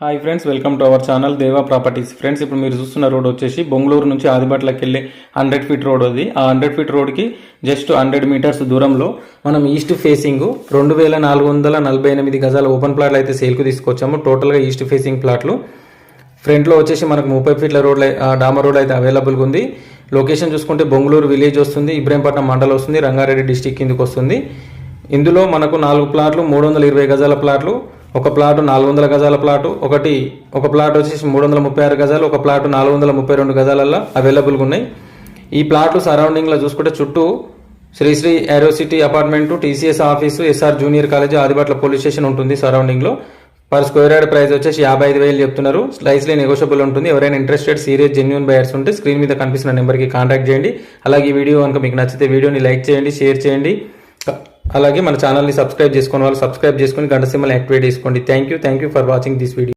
Hi friends welcome to our channel Deva properties friends ఇప్పుడు మీరు చూస్తున్న రోడ్ వచ్చేసి బొంగళూరు నుంచి ఆదిబట్లకి వెళ్ళే హండ్రెడ్ ఫీట్ రోడ్ అది. ఆ హండ్రెడ్ ఫీట్ రోడ్కి జస్ట్ హండ్రెడ్ మీటర్స్ దూరంలో మనం ఈస్ట్ ఫేసింగ్ రెండు వేల నాలుగు వందల నలభై ఎనిమిది గజాల ఓపెన్ ప్లాట్లు అయితే సేల్కు తీసుకొచ్చాము. టోటల్గా ఈస్ట్ ఫేసింగ్ ప్లాట్లు ఫ్రంట్లో వచ్చేసి మనకు ముప్పై ఫీట్ల రోడ్ డామర్ రోడ్ అయితే అవైలబుల్గా ఉంది. లొకేషన్ చూసుకుంటే బొంగళూరు విలేజ్ వస్తుంది ఇబ్రహీంపట్నం మండలం వస్తుంది రంగారెడ్డి డిస్టిక్ కిందకి వస్తుంది. ఇందులో మనకు నాలుగు ప్లాట్లు మూడు వందల ఇరవై గజాల ప్లాట్లు ఒక ప్లాటు నాలుగు వందల గజాల ప్లాటు ఒకటి ఒక ప్లాట్ వచ్చేసి మూడు వందల ముప్పై ఆరు గజాలు ఒక ప్లాటు నాలుగు వందల ముప్పై రెండు గజాలల్లో అవైలబుల్గా ఉన్నాయి ఈ ప్లాట్లు సరౌండింగ్లో చూసుకుంటే చుట్టూ Sri Sri Aerocity apartment TCS office SR junior college Adibatla police station ఉంటుంది సరౌండింగ్లో పర్ స్క్వేర్ యార్డ్ ప్రైస్ వచ్చేసి యాభై ఐదు వేలు చెప్తున్నారు. స్లైస్లీ నెగోషియబుల్ ఉంటుంది. ఎవరైనా ఇంట్రెస్టెడ్ సీరియస్ జెన్యున్ బయర్స్ ఉంటే స్క్రీన్ మీద కనిపిస్తున్న నెంబర్కి కాంటాక్ట్ చేయండి. అలాగే ఈ వీడియో కనుక మీకు నచ్చితే వీడియోని లైక్ చేయండి షేర్ చేయండి. అలాగే మన ఛానల్ని సబ్స్క్రైబ్ చేసుకున్న వాళ్ళు సబ్స్క్రైబ్ చేసుకుని గంట సింబల్ యాక్టివేట్ చేసుకోండి. Thank you thank you for watching this video